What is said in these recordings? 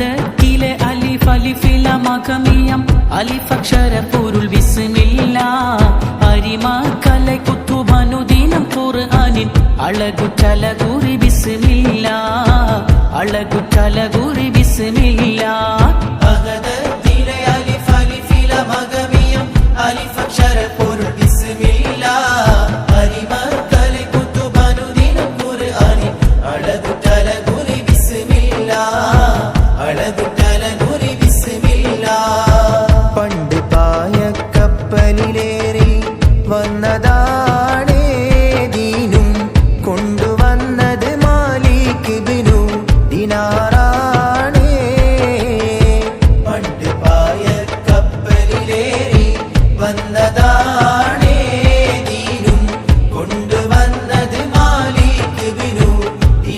മതക്കിലെ അലിഫ് അലിഫില മകമിയം അലിഫക്ഷര പൊരുൾ വിസ്മില്ല. അരിമ കല കുത്തുബനുദിനം ഖുർആനിൻ അളകു ചലകുറി ബിസ്മില്ല അളകു ചലകുറി ബിസ്മില്ല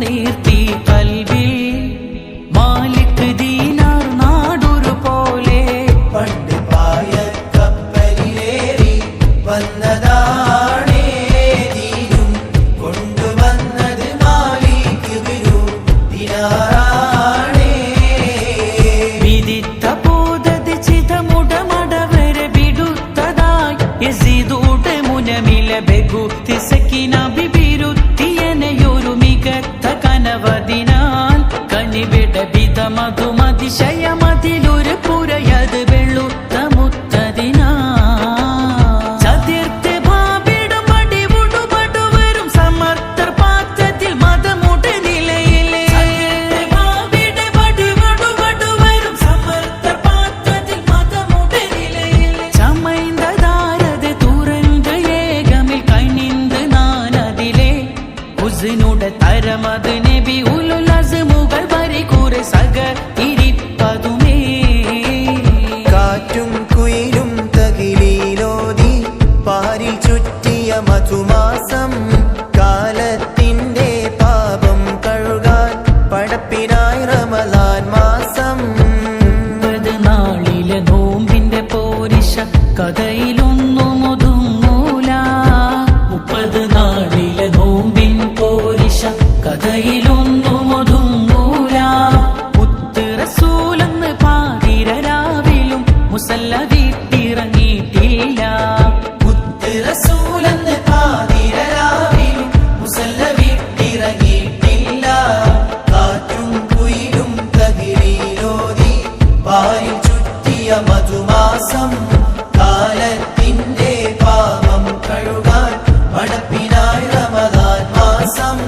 நேர்த்தி கல்வில் மாலிக்கு தீ மரமது വസല്ല വീട്ടിറങ്ങിയിട്ടില്ല. കാറ്റും മധുമാസം കാലത്തിന്റെ പാപം കഴുകാൻ മടപ്പിനായി റമദാൻ മാസം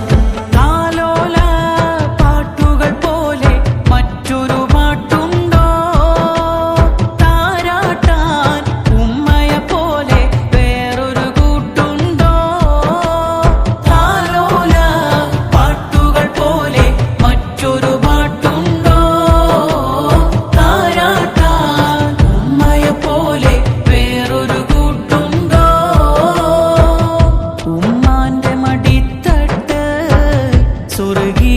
சொருகி